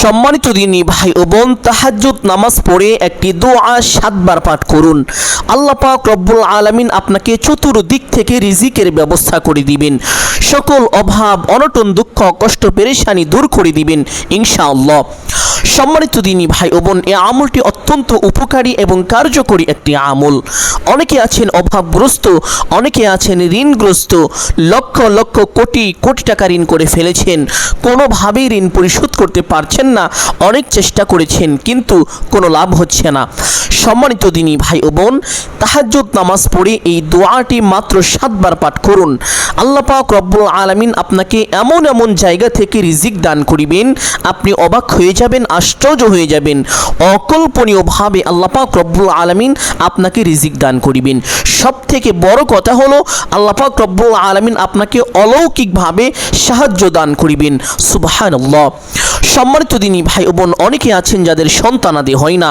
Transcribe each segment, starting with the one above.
সম্মানিত দিনী ভাই ও বোন, তাহাজ্জুদ নামাজ পড়ে একটি দোয়া সাতবার পাঠ করুন। আল্লাহ পাক রব্বুল আলামিন আপনাকে চতুর্দিক থেকে রিজিকের ব্যবস্থা করে দিবেন। সকল অভাব, অনটন, দুঃখ, কষ্ট, পেরেশানি দূর করে দিবেন, ইনশাআল্লাহ। সম্মানিত দিনী ভাই ও বোন, এই আমলটি অত্যন্ত উপকারী এবং কার্যকরী একটি আমল। অনেকে আছেন অভাবগ্রস্ত, অনেকে আছেন ঋণগ্রস্ত, লক্ষ লক্ষ কোটি কোটি টাকা ঋণ করে ফেলেছেন, কোনোভাবেই ঋণ পরিশোধ করতে পারছেন না, অনেক চেষ্টা করেছেন, কিন্তু কোনো লাভ হচ্ছে না। সম্মানিত দিনী ভাই ও বোন, তাহাজ্জুদ নামাজ পড়ে এই দোয়াটি মাত্র সাতবার পাঠ করুন। আল্লাহ পাক রব্বুল আলামিন আপনাকে এমন এমন জায়গা থেকে রিজিক দান করিবেন, আপনি অবাক হয়ে যাবেন আশ্চর্য হয়ে যাবেন। অকল্পনীয়ভাবে আল্লাপাক রব্বুল আলমিন আপনাকে রিজিক দান করিবেন। সব থেকে বড় কথা হলো আল্লাপাক রব্বুল আলমিন আপনাকে অলৌকিকভাবে সাহায্য দান করিবেন। সুবাহ সম্মানিত দিনী ভাই বোন, অনেকে আছেন যাদের সন্তানাদি হয় না।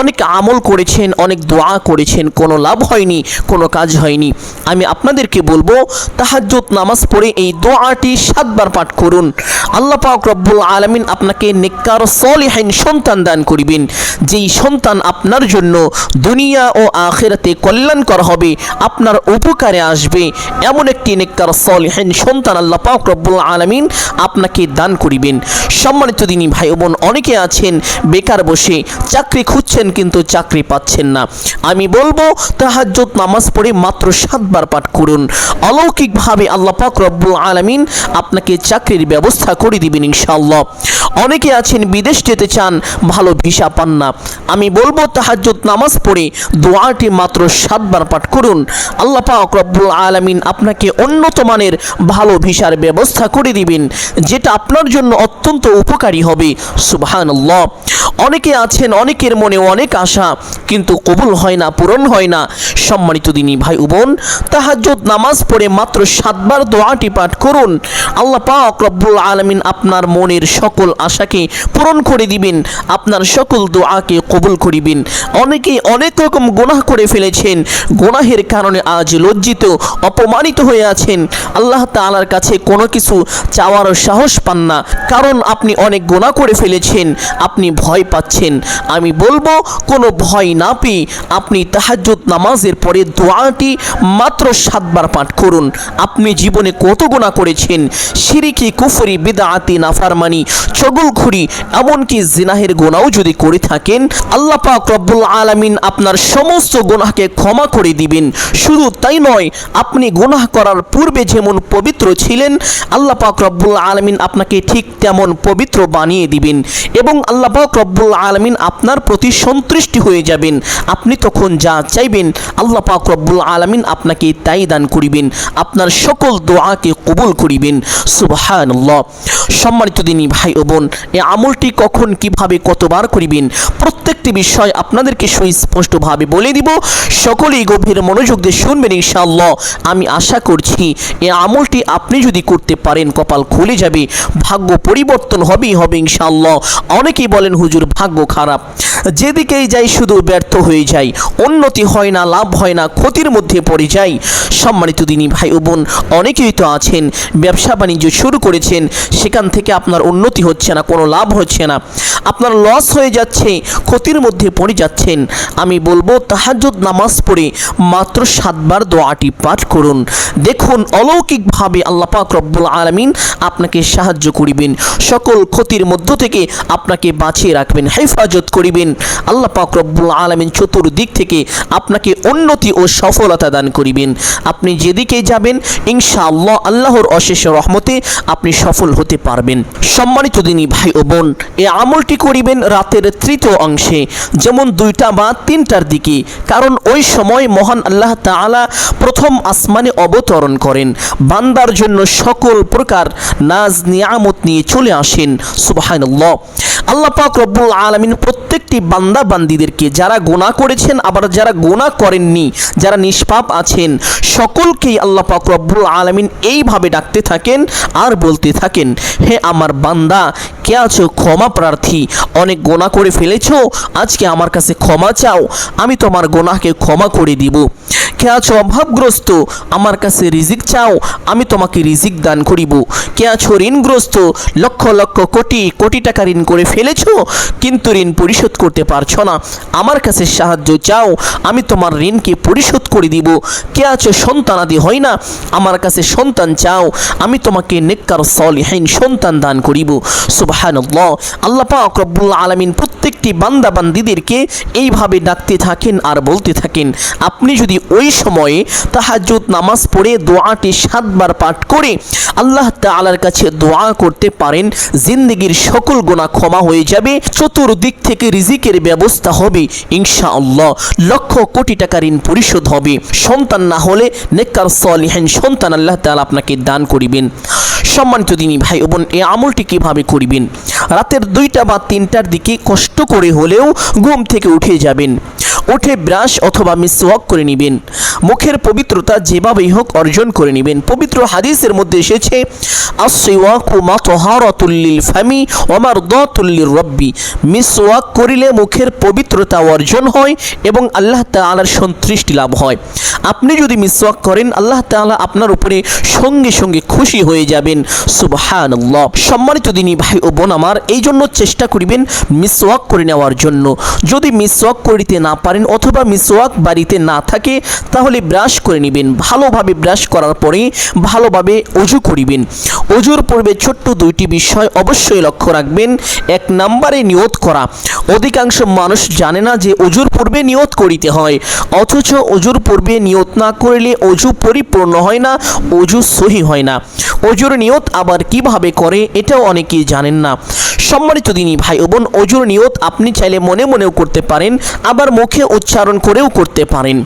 অনেক আমল করেছেন, অনেক দোয়া করেছেন, কোনো লাভ হয়নি, কোনো কাজ হয়নি। আমি আপনাদেরকে বলব, তাহাজ্জুদ নামাজ পড়ে এই দোয়াটি সাতবার পাঠ করুন। আল্লাহ পাক রব্বুল আলামিন আপনাকে নেককার সলিহাইন সন্তান দান করিবেন। যেই সন্তান আপনার জন্য দুনিয়া ও আখেরাতে কল্যাণকর হবে, আপনার উপকারে আসবে। এমন একটি নেককার সলিহাইন সন্তান আল্লাহ পাক রব্বুল আলামিন আপনাকে দান করিবেন। সম্মানিত দিনী ভাই বোন, অনেকে আছেন, বেকার বসে, চাকরি খুঁজছেন কিন্তু চাকরি পাচ্ছেন না। আমি বলব, তাহাজ্জুদ নামাজ পড়ে মাত্র সাতবার পাঠ করুন। অলৌকিকভাবে আল্লাহ পাক রব্বুল আলামিন আপনাকে চাকরির ব্যবস্থা করে দিবেন ইনশাআল্লাহ। অনেকে আছেন, বিদেশ যেতে চান, ভালো ভিসা পান না। আমি বলব, তাহাজ্জুদ নামাজ পড়ে দোয়াটি মাত্র সাতবার পাঠ করুন। আল্লাহ পাক রব্বুল আলামিন আপনাকে উন্নত মানের ভালো ভিসার ব্যবস্থা করে দিবেন, যেটা আপনার জন্য অত্যন্ত উপকারী হবে। সুবহানাল্লাহ। অনেকে আছেন, অনেকের মনে অনেক আশা, কিন্তু কবুল হয় না, পূরণ হয় না। সম্মানিত দিনী ভাই বোন, তাহাজ্জুদ নামাজ পড়ে মাত্র সাতবার দোয়াটি পাঠ করুন। আল্লাহ পাক রব্বুল আলামিন আপনার মনের সকল আশাকে পূরণ করে দিবেন, আপনার সকল দোয়াকে কবুল করিবেন অনেকে অনেক রকম গুনাহ করে ফেলেছেন, গুনাহের কারণে আজ লজ্জিত, অপমানিত হয়ে আছেন। আল্লাহ তাআলার কাছে কোনো কিছু চাওয়ার সাহস পান না, কারণ আপনি অনেক গোনা করে ফেলেছেন, আপনি ভয় পাচ্ছেন। আমি বলব কোনো ভয় না পেয়ে আপনি তাহাজ্জুদ নামাজের পরে দোয়াটি মাত্র সাতবার পাঠ করুন। আপনি জীবনে কত গুণা করেছেন? সিরিকি, কুফরি, বিদাআতি, নাফারমানি চগলখুরি এমনকি জিনাহের গোনাও যদি করে থাকেন, আল্লাহ পাক রব্বুল আলামিন আপনার সমস্ত গুনাহকে ক্ষমা করে দিবেন। শুধু তাই নয়, আপনি গুনাহ করার পূর্বে যেমন পবিত্র ছিলেন, আল্লাহ পাক রব্বুল আলামিন আপনাকে ঠিক তেমন পবিত্র বানিয়ে দিবেন। এবং আল্লাহ পাক রব্বুল আলামিন আপনার প্রতি সন্তুষ্টি হয়ে যাবেন। আপনি তখন যা চাইবেন, আল্লাহ পাক রব্বুল আলামিন আপনাকে তাই দান করিবেন। আপনার সকল দোয়াকে কবুল করিবেন। সুবহানাল্লাহ। সম্মানিত দিনী ভাই ও বোন, এ আমলটি কখন, কীভাবে, কতবার করিবেন? প্রত্যেকটি বিষয় আপনাদেরকে সুস্পষ্টভাবে বলে দিব। সকলেই গভীর মনোযোগ দিয়ে শুনবেন ইনশাআল্লাহ। আমি আশা করছি, এ আমলটি আপনি যদি করতে পারেন, কপাল খুলে যাবে। ভাগ্য পরিবর্তন হবেই হবে ইনশাআল্লাহ। অনেকেই বলেন, হুজুর, ভাগ্য খারাপ। যেদিকেই যাই, শুধু ব্যর্থ হয়ে যাই। উন্নতি হয় না, লাভ হয় না, ক্ষতির মধ্যে পড়ে যাই। সম্মানিত দিনী ভাই ও বোন, অনেকেই তো আছেন, ব্যবসা বাণিজ্য শুরু করেছেন, সেখান থেকে আপনার উন্নতি হচ্ছে না, কোনো লাভ হচ্ছে না। আপনার লস হয়ে যাচ্ছে, ক্ষতির মধ্যে পড়ে যাচ্ছেন। আমি বলব, তাহাজ্জুদ নামাজ পড়ে মাত্র সাতবার দোয়াটি পাঠ করুন। দেখুন, অলৌকিকভাবে আল্লাহ পাক রব্বুল আলামিন আপনাকে সাহায্য করিবেন। সকল ক্ষতির মধ্য থেকে আপনাকে বাঁচিয়ে রাখবেন, হেফাজত করিবেন। আল্লাহ পাক রব্বুল আলামিন চতুর্দিক থেকে আপনাকে উন্নতি ও সফলতা দান করিবেন। আপনি যেদিকে যাবেন, ইনশাআল্লাহ আল্লাহর অশেষ রহমতে আপনি সফল হতে পারবেন। সম্মানিত দিনী ভাই ও বোন, এ আমলটি করিবেন রাতের তৃতীয় অংশে, যেমন দুইটা বা তিনটার দিকে, কারণ ওই সময় মহান আল্লাহ তাআলা প্রথম আসমানে অবতরণ করেন। বান্দার জন্য সকল প্রকার নাজ, নিয়ামত নিয়ে চলে আসেন। সুবহানাল্লাহ। আল্লাহ পাক রব্বুল আলামিন প্রত্যেকটি বান্দা বান্দা বান্দিদেরকে যারা গোনা করেছেন, আবার যারা গোনা করেননি, যারা নিষ্পাপ আছেন, সকলকেই আল্লাহ পাক রব্বুল আলমিন এইভাবে ডাকতে থাকেন আর বলতে থাকেন, হে আমার বান্দা, কে আছো? ক্ষমা প্রার্থী। অনেক গোনা করে ফেলেছো, আজকে আমার কাছে ক্ষমা চাও, আমি তোমার গোনাকে ক্ষমা করে দিব। কে আছো? অভাবগ্রস্ত, আমার কাছে রিজিক চাও, আমি তোমাকে রিজিক দান করিব। কে আছো? ঋণগ্রস্ত, লক্ষ লক্ষ কোটি কোটি টাকা ঋণ করে ফেলেছো, কিন্তু ঋণ পরিশোধ করতে পারছ না? আমার কাছে সাহায্য চাও, আমি তোমার ঋণকে পরিশোধ করে দিব। কে আছো সন্তানাদি হয় না? আমার কাছে সন্তান চাও, আমি তোমাকে নেককার, সলিহীন সন্তান দান করিব। সুবহানাল্লাহ। আল্লাহ পাক রব্বুল আলামিন প্রত্যেকটি বান্দা বান্দিদেরকে এইভাবে ডাকতে থাকেন আর বলতে থাকেন, আপনি যদি ওই সময়ে তাহাজ্জুদ নামাজ পড়ে দোয়াটি সাতবার পাঠ করে আল্লাহ তাআলার কাছে দোয়া করতে পারেন, জিন্দগির সকল গুনাহ ক্ষমা হয়ে যাবে, চতুর্দিক থেকে রিজিকের ব্যবস্থা হবে, ইনশাআল্লাহ লক্ষ কোটি টাকা ঋণ পরিশোধ হবে। সন্তান না হলে নেককার, সলিহীন সন্তান আল্লাহ তাআলা আপনাকে দান করিবেন। সম্মানিত দিনী ভাই বোন, এই আমলটি কীভাবে করিবেন? রাতের দুইটা বা তিনটার দিকে কষ্ট করে হলেও ঘুম থেকে উঠে যাবেন। উঠে ব্রাশ অথবা মিসওয়াক করে নেবেন। মুখের পবিত্রতা যেভাবেই হোক অর্জন করে নেবেন। পবিত্র হাদিসের মধ্যে এসেছে আসওয়াকু মা তহারাতুল্লিল ফামি ওমার দাতুল্লির রব্বি। মিসওয়াক করিলে মুখের পবিত্রতা অর্জন হয় এবং আল্লাহ তাআলার সন্তুষ্টি লাভ হয়। আপনি যদি মিসওয়াক করেন, আল্লাহ তাআলা আপনার উপরে সঙ্গে সঙ্গে খুশি হয়ে যাবেন। সুবহানাল্লাহ। সম্মানিত দিনী ভাই ও বোন আমার এই জন্য চেষ্টা করিবেন মিসওয়াক করে নেওয়ার জন্য। যদি মিসওয়াক করিতে না পারেন অথবা মিসওয়াক বাড়িতে না থাকে, তাহলে ব্রাশ করে নেবেন। ভালোভাবে ব্রাশ করার পরে ভালোভাবে অজু করিবেন। অজুর পূর্বে ছোট্ট দুইটি বিষয় অবশ্যই লক্ষ্য রাখবেন। এক নম্বরে নিয়ত করা। অধিকাংশ মানুষ জানে না যে অজুর পূর্বে নিয়ত করিতে হয়। অথচ অজুর পূর্বে নিয়ত না করলে অজু পরিপূর্ণ হয় না, অজু সহি হয় না। অজুর নিয়ত আবার কীভাবে করে, এটাও অনেকেই জানেন না। সম্মানিত দিনী ভাই ও বোন, অজুর নিয়ত আপনি চাইলে মনে মনেও করতে পারেন, আবার মুখে উচ্চারণ করেও করতে পারেন।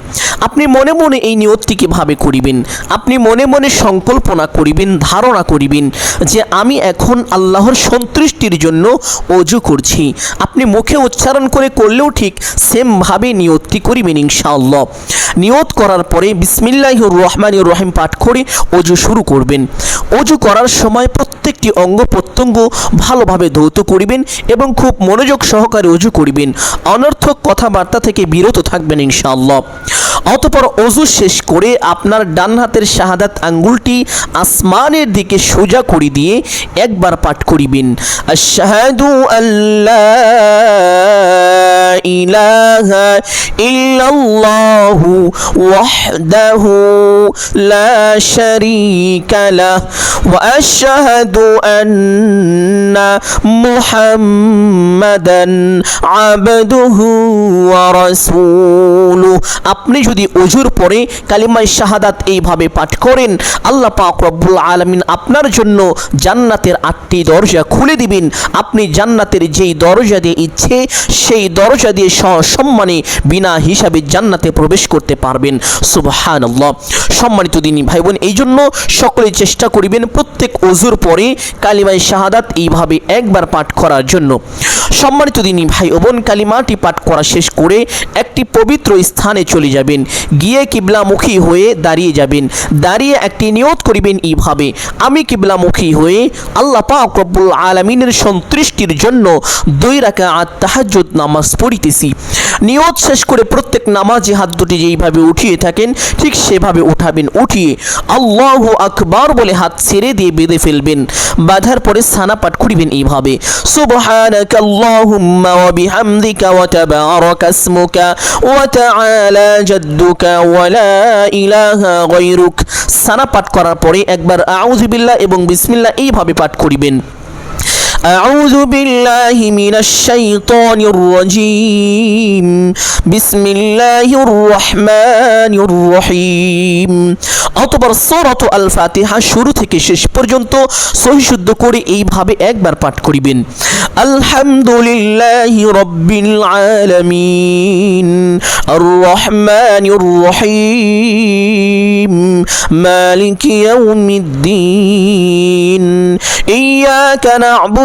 আপনি মনে মনে এই নিয়তটি কীভাবে করিবেন? আপনি মনে মনে সংকল্পনা করিবেন, ধারণা করিবেন যে আমি এখন আল্লাহর সন্তুষ্টির জন্য অজু করছি। আপনি মুখে উচ্চারণ করে করলেও ঠিক সেমভাবে নিয়তটি করিবেন ইনশাআল্লাহ। নিয়ত করার পরে বিসমিল্লাহির রহমানির রহিম পাঠ করে অজু শুরু করবেন। অজু করার সময় প্রত্যেকটি অঙ্গ প্রত্যঙ্গ ভালোভাবে ধৌত করিবেন এবং খুব মনোযোগ সহকারে উজু করিবেন। অনর্থক কথাবার্তা থেকে বিরত থাকবেন ইনশাআল্লাহ। অতপর অজু শেষ করে আপনার ডান হাতের শাহাদাত আঙ্গুলটি আসমানের দিকে সোজা করে দিয়ে একবার পাঠ করিবেন। আশহাদু আল্লাহ শারীকা লাহ ওয়া আশহাদু আন্না মুহাম্মাদান আবদুহু ওয়া আপনি যদি অজুর পরে কালিমায় শাহাদাত এইভাবে পাঠ করেন, আল্লাহ পাক রব্বুল আলামিন আপনার জন্য জান্নাতের আটটি দরজা খুলে দিবেন। আপনি জান্নাতের যেই দরজা দিয়ে ইচ্ছে, সেই দরজা দিয়ে সম্মানে বিনা হিসাবে জান্নাতে প্রবেশ করতে পারবেন। সুবহানাল্লাহ। সম্মানিত দিনী ভাই বোন এই জন্য সকলে চেষ্টা করিবেন প্রত্যেক অজুর পরে কালিমায় শাহাদাত এইভাবে একবার পাঠ করার জন্য। সম্মানিত দিনী ভাই ও বোন, কালিমাটি পাঠ করা শেষ করে একটি পবিত্র স্থানে চলে যাবেন। গিয়ে কিবলামুখী হয়ে দাঁড়িয়ে যাবেন। দাঁড়িয়ে একটি নিয়ত করিবেন এইভাবে, আমি কিবলামুখী হয়ে আল্লাহ পাক রব্বুল আলমিনের সন্তুষ্টির জন্য দুই রাখা তাহাজ্জুদ নামাজ পড়িতেছি। নিয়ত শেষ করে প্রত্যেক নামাজে হাত দুটি যেইভাবে উঠিয়ে থাকেন, ঠিক সেভাবে উঠাবেন। উঠিয়ে আল্লাহ আকবার বলে হাত ছেড়ে দিয়ে বেঁধে ফেলবেন। বাঁধার পরে সানা পাঠ করিবেন এইভাবে ওয়া তাবারাকা ইসমুকা ওয়া তাআলা জাদ্দুকা ওয়া লা ইলাহা গায়রুক। সানা পাঠ করার পরে একবার আউযু বিল্লাহ এবং বিসমিল্লাহ এইভাবে পাঠ করিবেন। أعوذ بالله من الشيطان الرجيم بسم الله الرحمن الرحيم অতবার সূরাত আল ফাতিহা শুরু থেকে শেষ পর্যন্ত সহি শুদ্ধ করে এইভাবে একবার পাঠ করিবেন আলহামদুলিল্লাহি রাব্বিল আলামিন আর রহমানির রহিম মালিক ইয়াউমিদ্দিন ইয়াকা না'বুদু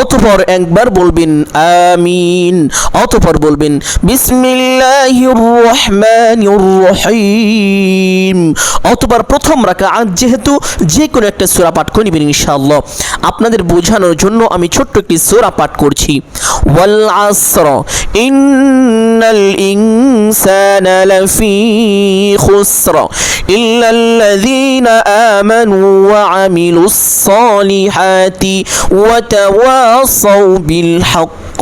অতপর একবার বলবেন আমিন অতপর বলবেন বিসমিল্লাহির রহমানির রহিম অতপর প্রথম রাকাত যেহেতু যে কোনো একটা সূরা পাঠ করে নেবেন ইনশাআল্লাহ আপনাদের বোঝানোর জন্য আমি ছোট্ট একটি সূরা পাঠ করছি ওয়াল আসর ইন্নাল ইনসানা লাফি খুসর إلا الذين آمنوا وعملوا الصالحات وتواصوا بالحق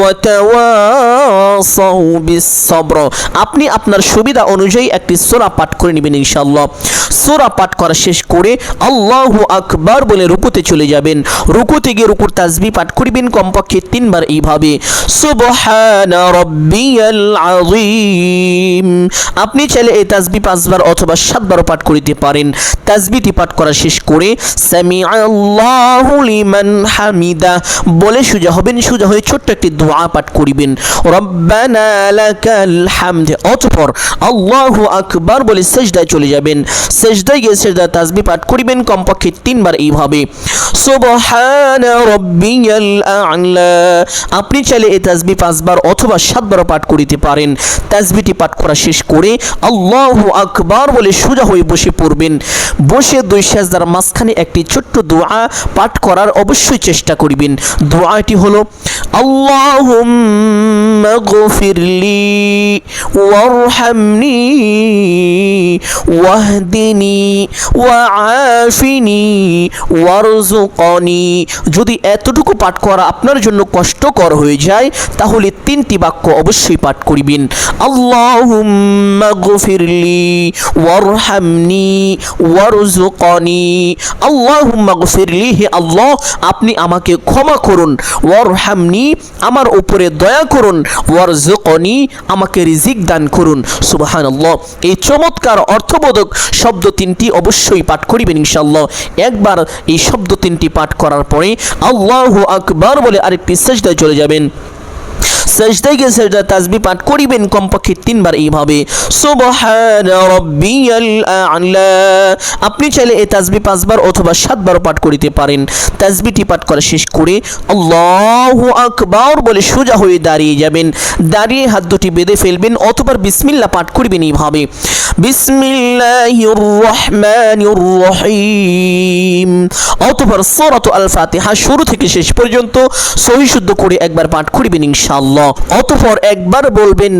وتواصوا بالصبر আপনি আপনার সুবিধা অনুযায়ী একটি সূরা পাঠ করে নেবেন ইনশাআল্লাহ সূরা পাঠ করা শেষ করে আল্লাহু আকবার বলে রুকুতে চলে যাবেন রুকুতে গিয়ে রুকুর তাসবিহ পাঠ করবেন কমপক্ষে তিনবার এইভাবে সুবহানা রাব্বিয়াল আযীম আপনি চাইলে এই তাসবিহ পাঁচবার অথবা সাতবারও পাঠ করিতে পারেন তাসবিহটি পাঠ করা শেষ করে সামি আল্লাহু লিমান হামিদা, বলে সোজা হবেন, সোজা হয়ে ছোট্ট একটি দোয়া পাঠ করিবেন। রব্বানা লাকাল হামদ, অতঃপর আল্লাহু আকবার বলে সেজদায় চলে যাবেন। সেজদায় গিয়ে সেজদা তাসবিহ পাঠ করিবেন, কমপক্ষে তিনবার এইভাবে। সুবহানা রাব্বিয়াল আ'লা, আপনি চাইলে এই তাসবিহ পাঁচবার অথবা সাতবার পাঠ করিতে পারেন। তাসবিহটি পাঠ করা শেষ করে আল্লাহু আকবার বলে সোজা হয়ে বসে পড়বেন। বসে দুই সাজদার মাঝখানে একটি ছোট্ট দোয়া পাঠ করার অবশ্যই চেষ্টা করিবেন। দোয়াটি হলো, আল্লাহুম্মা গফিরলি ওয়ারহামনি ওয়াহদিনি ওয়াআফিনি ওয়ারজুকনি যদি এতটুকু পাঠ করা আপনার জন্য কষ্টকর হয়ে যায়, তাহলে তিনটি বাক্য অবশ্যই পাঠ করিবেন। আল্লাহুম্মা গফিরলি ওয়ারহামনি ওয়ারজুকনি আল্লাহুম্মা গফিরলি হে আল্লাহ, আপনি আমাকে ক্ষমা করুন, ওয়ারহামনি আমার উপরে দয়া করুন ওয়ারজুকনি আমাকে রিজিক দান করুন। সুবাহান এই চমৎকার অর্থবোধক শব্দ তিনটি অবশ্যই পাঠ করিবেন ইনশাল্লাহ একবার এই শব্দ তিনটি পাঠ করার পরে আল্লাহ আকবার বলে আরেকটি সেজদায় চলে যাবেন। সেজদায় গিয়ে সেজদা তাসবিহ পাঠ করিবেন কমপক্ষে তিনবার এইভাবে। আপনি চাইলে এই তাসবিহ পাঁচবার অথবা সাতবার পাঠ করিতে পারেন। তাসবিহটি পাঠ করা শেষ করে আল্লাহু আকবার বলে সোজা হয়ে দাঁড়িয়ে যাবেন। দাঁড়িয়ে হাত দুটি বেঁধে ফেলবেন অথবা বিসমিল্লাহ পাঠ করিবেন এইভাবে। রহিম অতঃপর সূরাত আল ফাতিহা শুরু থেকে শেষ পর্যন্ত সহি শুদ্ধ করে একবার পাঠ করিবেন ইনশাআল্লাহ। অতঃপর একবার বলবেন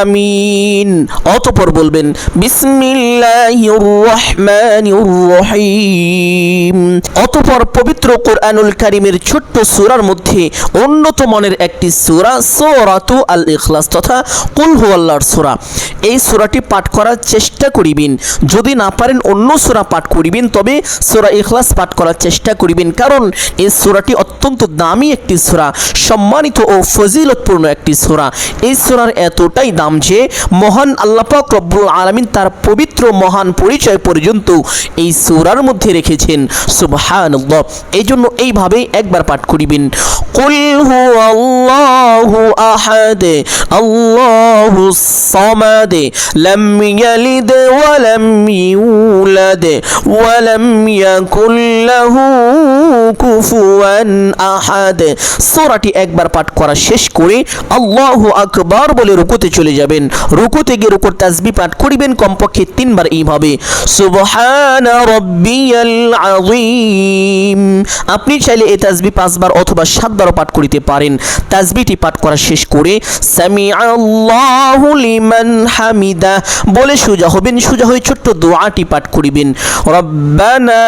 আমিন। অতঃপর বলবেন বিসমিল্লাহির রহমানির রহিম অতঃপর পবিত্র কোরআনুল কারিমের ছোট্ট সূরার মধ্যে অন্যতম মনের একটি সূরা, সূরাতু আল ইখলাস তথা কুল হুয়াল্লাহর সূরা। এই সূরাটি পাঠ করার চেষ্টা করিবেন। যদি না পারেন অন্য সূরা পাঠ করিবেন, তবে সূরা ইখলাস পাঠ করার চেষ্টা করিবেন। কারণ এই সূরাটি অত্যন্ত দামি একটি সূরা। সম্মানিত ও ফজিলতপূর্ণ একটি সূরা। এই সূরার এতটাই দাম যে মহান আল্লাহ পাক রব্বুল আলামিন তার পবিত্র মহান পরিচয় পর্যন্ত এই সূরার মধ্যে রেখেছেন। সুবহানাল্লাহ। এই জন্য এইভাবেই একবার পাঠ করিবেন। কুল হুয়াল্লাহু আহাদ আল্লাহুস সামাদ, লাম ইয়ালিদ ওয়া লাম ইউলাদ, ওয়া লাম ইয়াকুল লাহু কুফুয়ান আহাদ। সূরাটি একবার পাঠ করা শেষ করে আল্লাহু আকবার বলে রুকুতে চলে যাবেন। রুকুতে গিয়ে রুকুর তাসবিহ পাঠ করিবেন, কমপক্ষে তিনবার এইভাবে। সুবহানা আপনি চাইলে এই তাসবিহ পাঁচবার অথবা সাতবারও পাঠ করিতে পারেন। তাসবিহটি পাঠ করা শেষ করে হামিদা, বলে সোজা হবেন, সোজা হয়ে ছোট্ট দোয়াটি পাঠ করিবেন। রব্বানা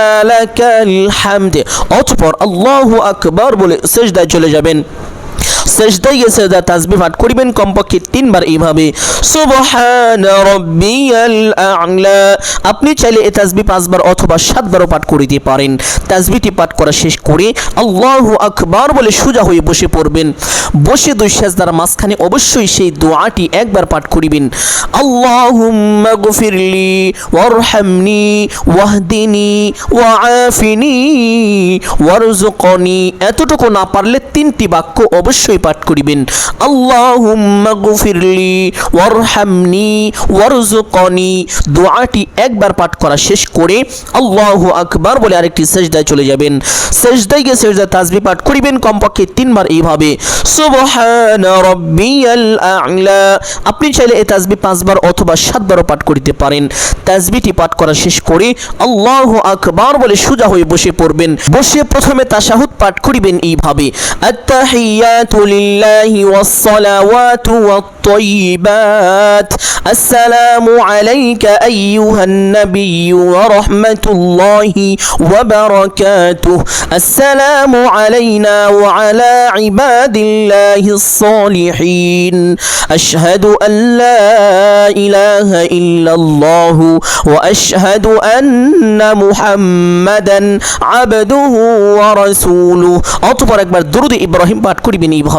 আল্লাহু আকবার বলে সেজদায় চলে যাবেন। সেজদায় গিয়ে সেজদা তাসবিহ পাঠ করিবেন কমপক্ষে তিনবার এইভাবে। সুবহান রাব্বিয়াল আ'লা। আপনি চাইলে এই তাসবিহ পাঁচবার অথবা সাতবারও পাঠ করিতে পারেন। তাসবিহটি পাঠ করা শেষ করে আল্লাহু আকবার বলে সোজা হয়ে বসে পড়বেন। বসে দুই সেজদার মাঝখানে অবশ্যই সেই দোয়াটি একবার পাঠ করিবেন। আল্লাহুম্মা গফিরলি ওয়ারহামনি ওয়াহদিনি ওয়াআফিনি ওয়ারজুকনি এতটুকু না পারলে তিনটি বাক্য অবশ্যই পাঠ করিবেন। ওয়ারহামনি ওয়ারজুকনি দোয়াটি একবার পাঠ করা শেষ করে আল্লাহু আকবার বলে আরেকটি সেজদায় চলে যাবেন। সেজদায় গিয়ে সেজদা তাসবিহ পাঠ করিবেন, কমপক্ষে তিনবার এইভাবে। সুবহান রাব্বিয়াল আ'লা। আপনি চাইলে এই তাসবিহ পাঁচবার অথবা সাতবারও পাঠ করিতে পারেন। তাসবিহটি পাঠ করা শেষ করে আল্লাহু আকবার বলে সোজা হয়ে বসে পড়বেন। বসে প্রথমে তাশাহুদ পাঠ করিবেন এইভাবে। আত্তাহিয়াতু লিল্লাহি ওয়াস সালাওয়াতু ওয়াত الطيبات السلام عليك أيها النبي ورحمة الله وبركاته السلام علينا وعلى عباد الله الصالحين أشهد أن لا إله إلا الله وأشهد أن محمدا عبده ورسوله অতপর একবার দুরুদ ইব্রাহিম পাঠ করিবেন এইভাবে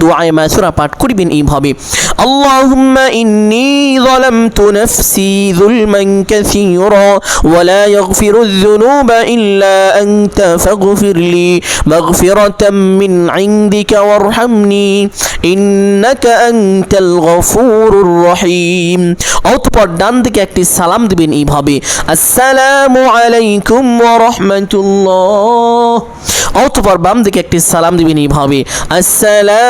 দোয়ায় মাসুরা পাঠ করিবেন এইভাবে اللهم إني ظلمت نفسي ظلما كثيرا ولا يغفر الذنوب إلا أنت فاغفر لي مغفرة من عندك وارحمني إنك أنت الغفور الرحيم অতপর ডান দিকে একটি সালাম দিবেন এইভাবে আসসালামু আলাইকুম ওয়া রাহমাতুল্লাহ অতপর বাম দিকে একটি সালাম দিবেন এইভাবে আসসালামু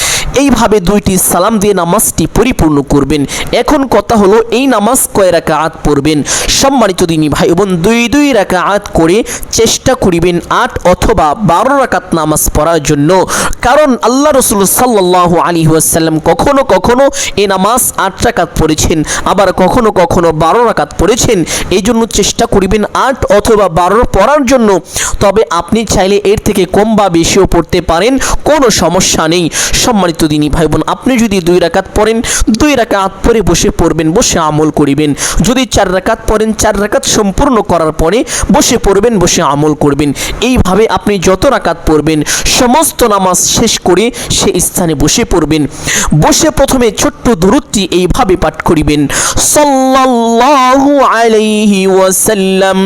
এইভাবে দুইটি সালাম দিয়ে নামাজটি পরিপূর্ণ করবেন। এখন কথা হলো, এই নামাজ কয় রাকাত পড়বেন? সম্মানিত দিনী ভাই বোন দুই দুই রাকাত করে চেষ্টা করিবেন আট অথবা বারো রাকাত নামাজ পড়ার জন্য। কারণ আল্লাহ রসুল সাল্লাহ আলী ওয়াসাল্লাম কখনো কখনো এই নামাজ আট রাকাত পড়েছেন, আবার কখনো কখনো বারো রাকাত পড়েছেন। এই জন্য চেষ্টা করিবেন আট অথবা বারো পড়ার জন্য। তবে আপনি চাইলে এর থেকে কম বা বেশিও পড়তে পারেন, কোনো সমস্যা নেই। সম্মানিত দিনী ভাই বোন আপনি যদি দুই রাকাত পড়েন, দুই রাকাত পরে বসে পড়বেন, বসে আমল করিবেন। যদি চার রাকাত পড়েন, চার রাকাত সম্পূর্ণ করার পরে বসে পড়বেন, বসে আমল করবেন। এইভাবে আপনি যত রাকাত পড়বেন, সমস্ত নামাজ শেষ করে সে স্থানে বসে পড়বেন। বসে প্রথমে ছোট্ট দূরত্বটি এইভাবে পাঠ করিবেন, সাল্লাল্লাহু আলাইহি ওয়াসাল্লাম।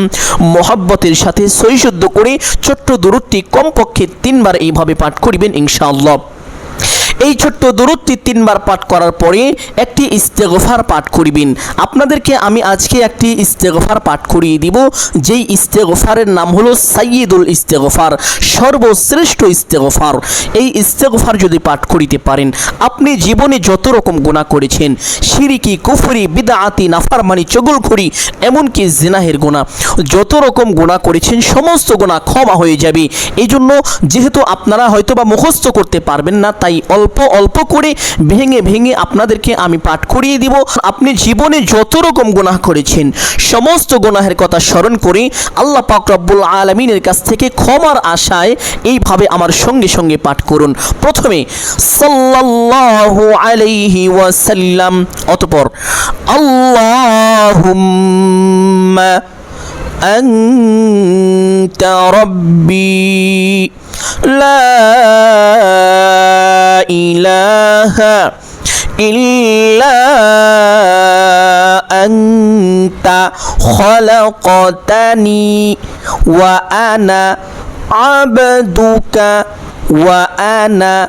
মোহাব্বতের সাথে সৈশুদ্ধ করে ছোট্ট দূরত্বটি কমপক্ষে তিনবার এইভাবে পাঠ করিবেন, ইনশাআল্লাহ। এই ছোট্ট দূরত্বটি তিনবার পাঠ করার পরে একটি ইস্তেগফার পাঠ করিবেন। আপনাদেরকে আমি আজকে একটি ইস্তেগফার পাঠ করিয়ে দিব, যেই ইস্তেগফারের নাম হলো সাইয়দুল ইস্তেগফার, সর্বশ্রেষ্ঠ ইস্তেগফার। এই ইস্তেগফার যদি পাঠ করিতে পারেন, আপনি জীবনে যত রকম গুণা করেছেন সিরিকি কুফরি, বিদাআতি, নাফারমানি, চগলখড়ি, এমনকি জিনাহের গুণা যত রকম গুণা করেছেন, সমস্ত গুণা ক্ষমা হয়ে যাবে। এই জন্য যেহেতু আপনারা হয়তো বা মুখস্থ করতে পারবেন না, তাই অল্প অল্প অল্প করে ভেঙে ভেঙে আপনাদেরকে আমি পাঠ করিয়ে দিব। আপনি জীবনে যত রকম গুনাহ করেছেন, সমস্ত গুনাহের কথা স্মরণ করে আল্লাহ পাক রব্বুল আলমিনের কাছ থেকে ক্ষমার আশায় এইভাবে আমার সঙ্গে সঙ্গে পাঠ করুন। প্রথমে, সাল্লাল্লাহু আলাইহি ওয়াসাল্লাম, অতপর, আল্লাহুম্মা أنت ربي لا إله إلا أنت خلقتني وأنا عبدك وأنا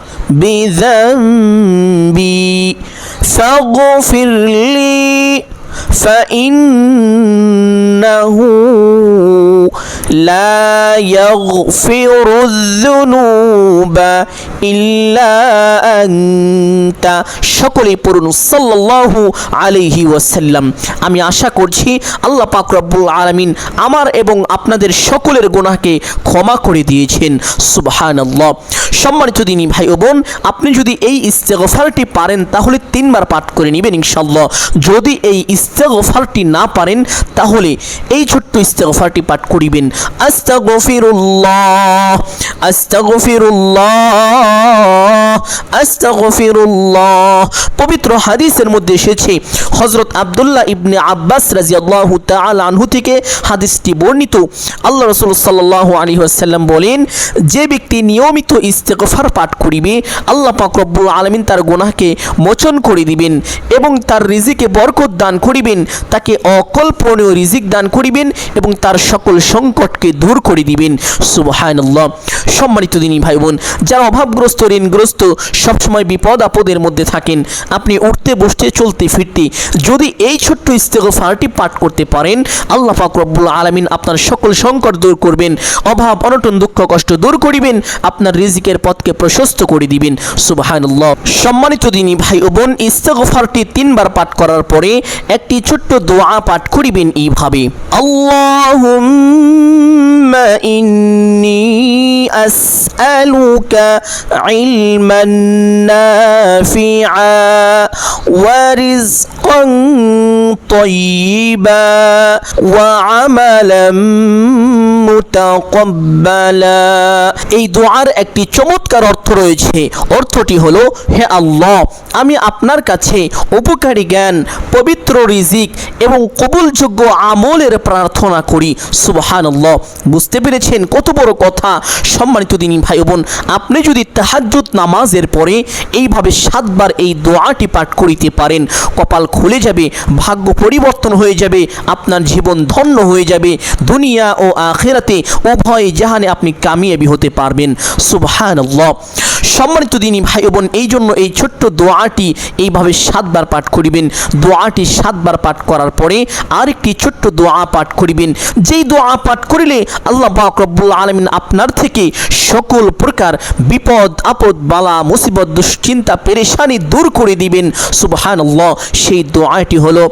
بذنبي فاغفر لي فإنه لا يغفر الذنوب إلا أنت সকলেই পড়ুন সাল্লাল্লাহু আলাইহি ওয়াসাল্লাম আমি আশা করছি আল্লাহ পাক রব্বুল আলামিন আমার এবং আপনাদের সকলের গুনাহকে ক্ষমা করে দিয়েছেন সুবহানাল্লাহ সম্মানিত দিনী ভাই ও বোন আপনি যদি এই ইস্তেগফারটি পারেন তাহলে তিনবার পাঠ করে নেবেন ইনশাল্লাহ যদি এই ইস্তেগফারটি না পারেন তাহলে এই ছোট্ট ইস্তেগফারটি পাঠ করিবেন আস্তাগফিরুল্লাহ আস্তাগফিরুল্লাহ আস্তাগফিরুল্লাহ। পবিত্র হাদিসের মধ্যে এসেছে, হযরত আব্দুল্লাহ ইবনে আব্বাস রাদিয়াল্লাহু তাআলা আনহু থেকে হাদিসটি বর্ণিত। আল্লাহ রাসূল সাল্লাল্লাহু আলাইহি ওয়াসাল্লাম বলেন, যে ব্যক্তি নিয়মিত ইস্তেগফার পাঠ করিবে, আল্লাহ পাক আলামিন তার গুনাহকে মোচন করে দিবেন এবং তার রিজিকে বরকত দান করিবেন। তাকে অকল্পনীয় রিজিক দান করিবেন এবং তার সকল সংকটকে দূর করে দিবেন। সুবহানাল্লাহ। সম্মানিত দিনী ভাই বোন যারা অভাবগ্রস্ত, ঋণগ্রস্ত, সবসময় বিপদ আপদের মধ্যে থাকেন, আপনি উঠতে, বসতে, চলতে, ফিরতে, যদি এই ছোট্ট ইস্তেগফারটি পাঠ করতে পারেন, আল্লাহ পাক রব্বুল আলামিন আপনার সকল সংকট দূর করবেন, অভাব, অনটন, দুঃখ, কষ্ট দূর করিবেন, আপনার রিজিকের পথকে প্রশস্ত করে দিবেন। সুবহানাল্লাহ। সম্মানিত দিনী ভাই ও বোন ইস্তেগফারটি তিনবার পাঠ করার পরে একটি ছোট্ট দোয়া পাঠ করিবেন এইভাবে। আল্লাহুম্মা ইন্নী আসআলুকা ইলমান নাফিআ ورزقا طيبا وعملا মুতাকাব্বালা এই দোয়ার একটি চমৎকার অর্থ রয়েছে অর্থটি হলো হে আল্লাহ আমি আপনার কাছে উপকারী জ্ঞান পবিত্র রিজিক এবং কবুলযোগ্য আমলের প্রার্থনা করি সুবহানাল্লাহ বুঝতে পেরেছেন কত বড় কথা। সম্মানিত দিনী ভাই বোন আপনি যদি তাহাজ্জুদ নামাজের পরে এইভাবে সাতবার এই দোয়াটি পাঠ করিতে পারেন, কপাল খুলে যাবে, ভাগ্য পরিবর্তন হয়ে যাবে, আপনার জীবন ধন্য হয়ে যাবে, দুনিয়া ও আখেরাতে উভয় জাহানে আপনি কামিয়াবি হতে পারবেন। সুবহানাল্লাহ। সম্মানিত দিনী ভাই বোন, এই জন্য এই ছোট্ট দোয়াটি এইভাবে সাতবার পাঠ করিবেন। দোয়াটি সাতবার পাঠ করার পরে আরেকটি ছোট্ট দোয়া পাঠ করিবেন। যেই দোয়া পাঠ করিলে আল্লাহ রব্বুল আলমিন আপনার থেকে সকল প্রকার বিপদ, আপদ, বালা, মুসিবত, দুশ্চিন্তা, পেরেশানি দূর করে দিবেন। সুবহানাল্লাহ, সেই দোয়াটি হলো,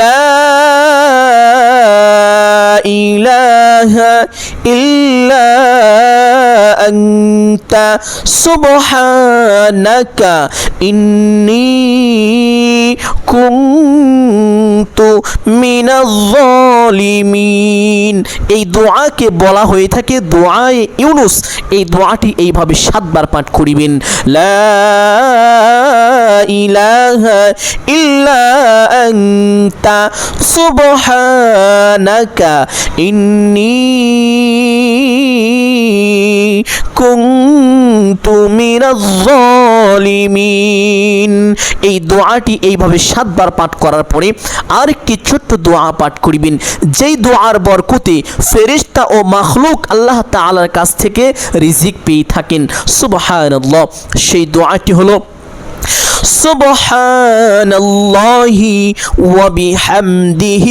লা ইলাহা ইল্লা আনতা সুবহানাকা ইন্নী কুনতু মিনাজ জালিমিন এই দোয়াকে বলা হয়ে থাকে দোয়ায়ে ইউনুস। এই দোয়াটি এইভাবে সাতবার পাঠ করিবেন। লা ইলাহা ইল্লা আনতা সুবহানাকা ইন্নী কুনতু মিনাজ জালিমিন এই দোয়াটি এইভাবে সাতবার পাঠ করার পরে আরেকটি ছোট্ট দোয়া পাঠ করিবেন যেই দোয়ার বরকতে ফেরেশতা ও মাখলুক আল্লাহ তাআলার কাছ থেকে রিজিক পেয়ে থাকেন সুবহানাল্লাহ সেই দোয়াটি হলো سبحان الله وبحمده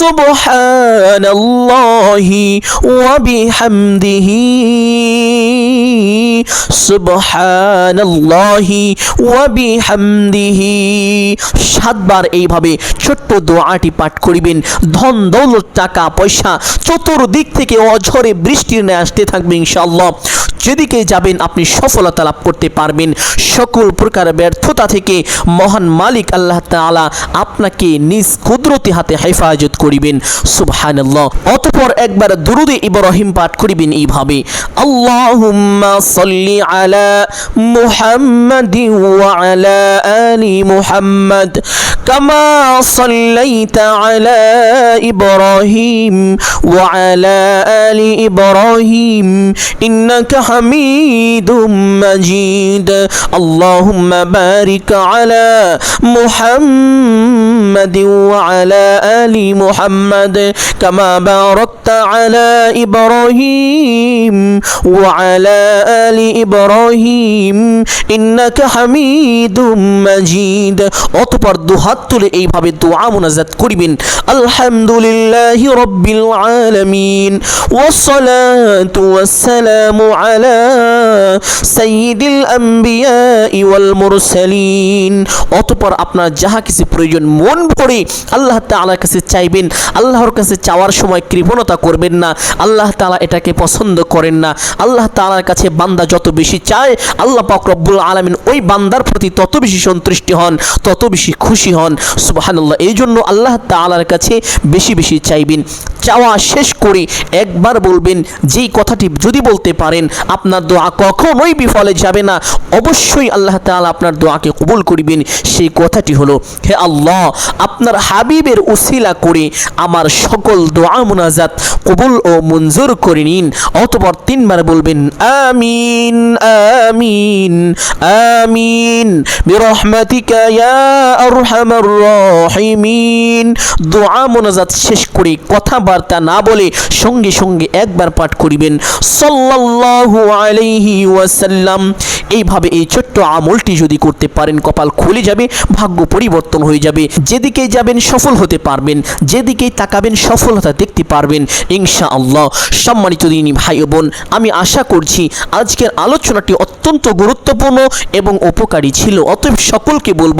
سبحان الله وبحمده সুবহানাল্লাহি ওয়া বিহামদিহি। সাতবার এইভাবে ছোট্ট দোয়াটি পাঠ করিবেন। ধন দৌলত, টাকা, পয়সা চতুর্দিক থেকে অঝরে বৃষ্টির ন্যায় আসতে থাকবে ইনশাআল্লাহ। যেদিকে যাবেন, আপনি সফলতা লাভ করতে পারবেন। সকল প্রকার ব্যর্থতা থেকে মহান মালিক আল্লাহ তালা আপনাকে নিজ কুদরতি হাতে হেফাজত করিবেন। সুবহানাল্লাহ। অতপর একবার দুরুদে ইব্রাহিম পাঠ করিবেন এইভাবে। আল্লাহ সাল্লি আলা মুহাম্মাদি ওয়া আলা আলি মুহাম্মাদ كما صليت على إبراهيم وعلى آل إبراهيم إنك حميد مجيد اللهم بارك على محمد وعلى آل محمد كما باركت على إبراهيم وعلى آل إبراهيم إنك حميد مجيد অতপর দুহাত তুলে এইভাবে দোয়া মোনাজাত করিবেন আলহামদুলিল্লাহ রব্বিল আলামিন والصلاة والسلام على سيد الأنبياء والمرسلين অতপর আপনার যাহা কিছু প্রয়োজন মন ভরে আল্লাহ তাআলার কাছে চাইবেন আল্লাহর কাছে চাওয়ার সময় কৃপণতা করবেন না আল্লাহ তাআলা এটাকে পছন্দ করেন না আল্লাহ তাআলার কাছে বান্দা যত বেশি চায় আল্লাহ পাক রব্বুল আলামিন ওই বান্দার প্রতি তত বেশি সন্তুষ্টি হন তত বেশি খুশি হন সুবহানাল্লাহ এই জন্য আল্লাহ তালার কাছে বেশি বেশি চাইবেন। চাওয়া শেষ করে। একবার বলবেন, যেই কথাটি যদি বলতে পারেন, আপনার দোয়া কখনোই বিফলে যাবে না। অবশ্যই আল্লাহ তাআলা আপনার দোয়াকে কবুল করিবেন। সেই কথাটি হলো, হে আল্লাহ, আপনার হাবিবের উসিলা করে আমার সকল দোয়া মুনাজাত কবুল ও মঞ্জুর করে নিন। অতপর তিনবার বলবেন, আমিন আমিন আমিন। বিরহমাতিকা ইয়া আরহামার রাহিমিন। দোয়া মোনাজাত শেষ করে কথাবার্তা না বলে সঙ্গে সঙ্গে একবার পাঠ করিবেন। সাল্লাল্লাহু আলাইহি ওয়াসাল্লাম। এইভাবে এই ছোট্ট আমলটি যদি করতে পারেন, কপাল খুলে যাবে, ভাগ্য পরিবর্তন হয়ে যাবে। যেদিকে যাবেন সফল হতে পারবেন যেদিকেই তাকাবেন সফলতা দেখতে পারবেন। ইনশা আল্লাহ সম্মানিত দিনী ভাই বোন, আমি আশা করছি আজকের আলোচনাটি অত্যন্ত গুরুত্বপূর্ণ এবং উপকারী ছিল। অতএব সকলকে বলব,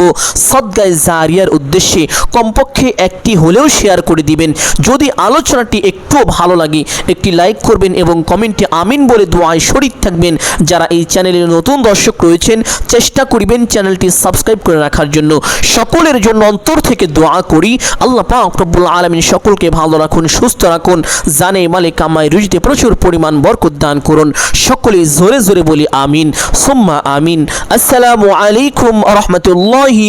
সদ্গায় জারিয়ার উদ্দেশ্যে কমপক্ষে একটি হলেও শেয়ার করে দিবেন। যদি আলোচনাটি একটুও ভালো লাগে, একটি লাইক করবেন এবং কমেন্টে আমিন বলে দোয়ায় শরিক থাকবেন। যারা এই চ্যানেলে নতুন দর্শক রয়েছেন, চেষ্টা করিবেন চ্যানেলটি সাবস্ক্রাইব করে রাখার জন্য। সকলের জন্য অন্তর থেকে দোয়া করি। আল্লাহ পাক রব্বুল আলমিন সকলকে ভালো রাখুন, সুস্থ রাখুন। জানে মালে কামাই রুজিতে প্রচুর পরিমাণ বরকত দান করুন। সকলে জোরে জোরে বলি আমিন। সুম্মা আমিন। আসসালামু আলাইকুম রহমতুল্লাহি